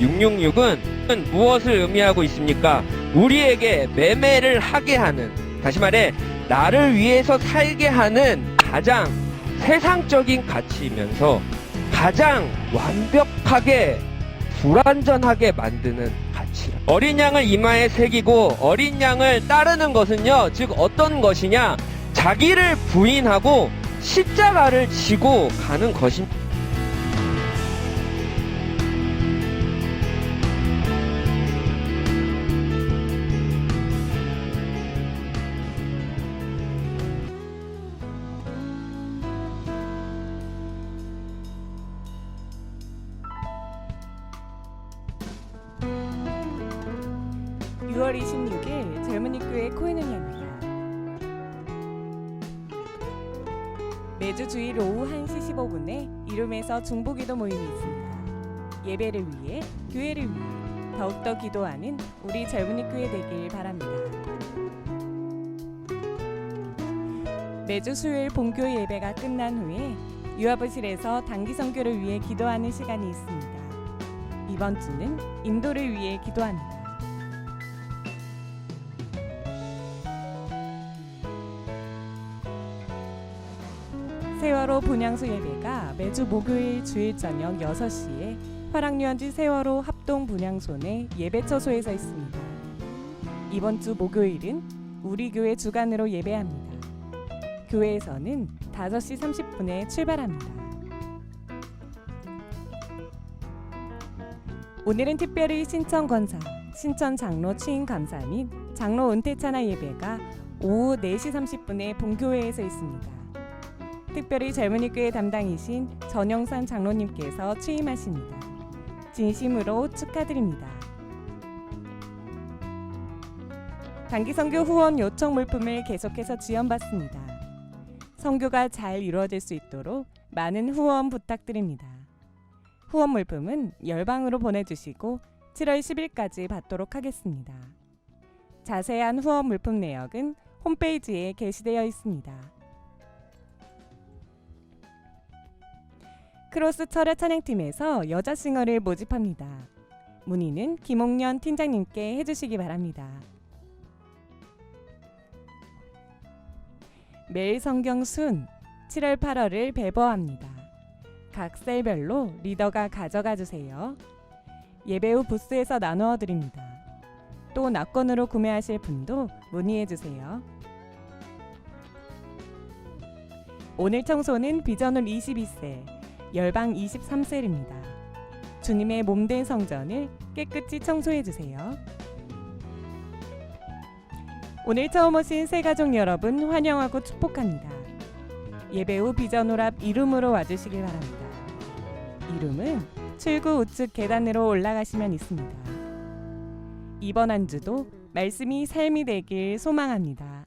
666은 무엇을 의미하고 있습니까? 우리에게 매매를 하게 하는, 다시 말해, 나를 위해서 살게 하는 가장 세상적인 가치이면서 가장 완벽하게 불완전하게 만드는 가치라. 어린 양을 이마에 새기고 어린 양을 따르는 것은요, 즉 어떤 것이냐? 자기를 부인하고 십자가를 지고 가는 것입니다. 6월 26일 젊은이교회 코인을 합니다. 매주 주일 오후 1시 15분에 이름에서 중보기도 모임이 있습니다. 예배를 위해, 교회를 위해 더욱더 기도하는 우리 젊은이교회 되길 바랍니다. 매주 수요일 본교 예배가 끝난 후에 유아부실에서 단기 선교를 위해 기도하는 시간이 있습니다. 이번 주는 인도를 위해 기도합니다. 세월호 분향소 예배가 매주 목요일 주일 저녁 6시에 화랑유원지 세월호 합동 분향소 내 예배처소에서 있습니다. 이번 주 목요일은 우리 교회 주간으로 예배합니다. 교회에서는 5시 30분에 출발합니다. 오늘은 특별히 신천 권사, 신천 장로 취임 감사 및 장로 은퇴 찬양 예배가 오후 4시 30분에 본교회에서 있습니다. 특별히 젊은이 교회 담당이신 전영산 장로님께서 취임하십니다. 진심으로 축하드립니다. 단기 선교 후원 요청 물품을 계속해서 지원받습니다. 선교가 잘 이루어질 수 있도록 많은 후원 부탁드립니다. 후원 물품은 열방으로 보내주시고 7월 10일까지 받도록 하겠습니다. 자세한 후원 물품 내역은 홈페이지에 게시되어 있습니다. 크로스 철야 찬양팀에서 여자 싱어를 모집합니다. 문의는 김홍년 팀장님께 해주시기 바랍니다. 매일 성경 순 7월 8월을 배버합니다. 각 셀별로 리더가 가져가 주세요. 예배 후 부스에서 나누어 드립니다. 또 낙권으로 구매하실 분도 문의해 주세요. 오늘 청소는 비전홀 22세, 열방 23셀입니다. 주님의 몸된 성전을 깨끗이 청소해 주세요. 오늘 처음 오신 새 가족 여러분 환영하고 축복합니다. 예배 후 비전홀 앞 이룸으로 와주시길 바랍니다. 이룸은 출구 우측 계단으로 올라가시면 있습니다. 이번 한 주도 말씀이 삶이 되길 소망합니다.